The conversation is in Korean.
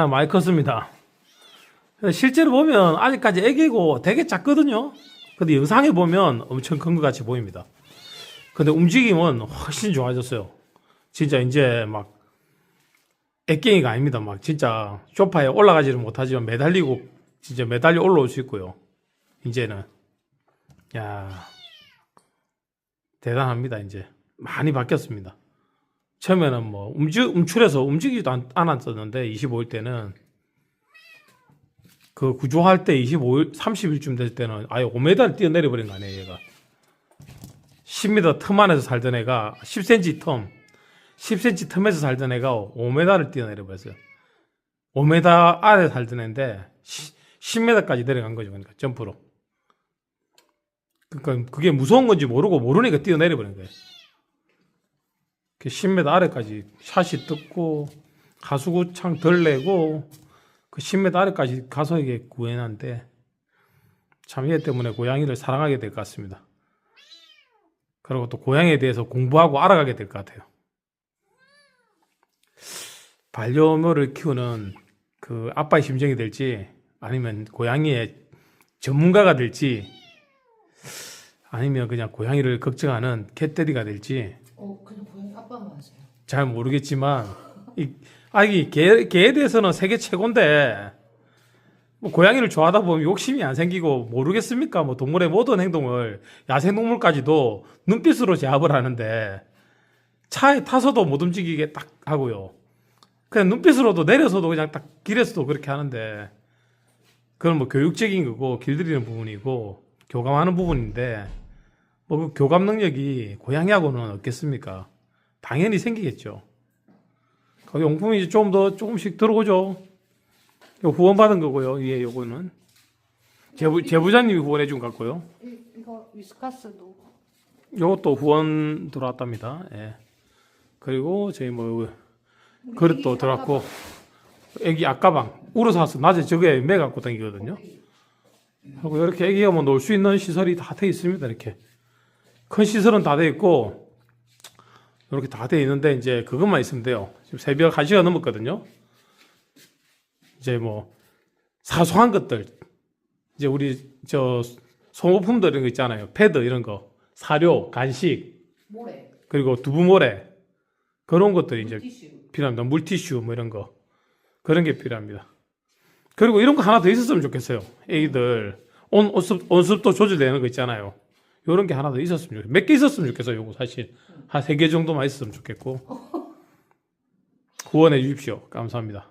자, 많이 컸습니다. 실제로 보면 아직까지 애기고 되게 작거든요. 근데 영상에 보면 엄청 큰 것 같이 보입니다. 근데 움직임은 훨씬 좋아졌어요. 진짜 이제 막 애깽이가 아닙니다. 막 진짜 쇼파에 올라가지는 못하지만 매달리고 진짜 매달려 올라올 수 있고요. 이제는 야 대단합니다. 이제 많이 바뀌었습니다. 처음에는 뭐 움직 움츠려서 움직이지도 않, 않았었는데 25일 때는 그 구조할 때 25일 30일쯤 될 때는 아예 5m를 뛰어내려 버린 거 아니에요, 얘가. 10m 틈 안에서 살던 애가 10cm 텀 10cm 틈에서 살던 애가 5m를 뛰어내려 버렸어요. 5m 아래 살던 애인데 10m까지 내려간 거죠. 그러니까 점프로. 그러니까 그게 무서운 건지 모르고 모르니까 뛰어내려 버린 거예요. 그 10m 아래까지 샷이 뜯고 가수구창 덜 내고 그 10m 아래까지 가서 이게 구해놨는데 참 얘 때문에 고양이를 사랑하게 될 것 같습니다. 그리고 또 고양이에 대해서 공부하고 알아가게 될 것 같아요. 반려묘를 키우는 그 아빠의 심정이 될지 아니면 고양이의 전문가가 될지 아니면 그냥 고양이를 걱정하는 캣데디가 될지 어 그냥 고양이 아빠만 하세요. 잘 모르겠지만 이 아기 개, 개에 대해서는 세계 최고인데 뭐 고양이를 좋아하다 보면 욕심이 안 생기고 모르겠습니까? 뭐 동물의 모든 행동을 야생 동물까지도 눈빛으로 제압을 하는데 차에 타서도 못 움직이게 딱 하고요. 그냥 눈빛으로도 내려서도 그냥 딱 길에서도 그렇게 하는데 그건 뭐 교육적인 거고 길들이는 부분이고 교감하는 부분인데 뭐 그 교감 능력이 고양이하고는 없겠습니까? 당연히 생기겠죠. 그 용품이 좀 더 조금씩 들어오죠. 후원 받은 거고요. 예, 요거는 제부 제부자님이 후원해 준것 같고요. 이, 이거 위스카스도 요것도 후원 들어왔답니다. 예. 그리고 저희 뭐 그릇도 들어왔고 애기 악가방 울어서 왔어. 낮에 저게 매 갖고 다니거든요. 하고 이렇게 애기가 뭐 놀 수 있는 시설이 다 돼 있습니다. 이렇게 큰 시설은 다 돼 있고 이렇게 다 돼 있는데 이제 그것만 있으면 돼요. 지금 새벽 1시가 넘었거든요. 이제 뭐 사소한 것들 이제 우리 저 소모품들 이런 거 있잖아요. 패드 이런 거, 사료, 간식 모래 그리고 두부 모래 그런 것들이 이제 티슈 필요합니다. 물티슈 뭐 이런 거 그런 게 필요합니다. 그리고 이런 거 하나 더 있었으면 좋겠어요. 애기들 온 온습 온습도 조절되는 거 있잖아요. 이런 게 하나 더 있었으면 좋겠어요. 몇 개 있었으면 좋겠어요. 요거 사실 한 세 개 정도만 있었으면 좋겠고 후원해 주십시오. 감사합니다.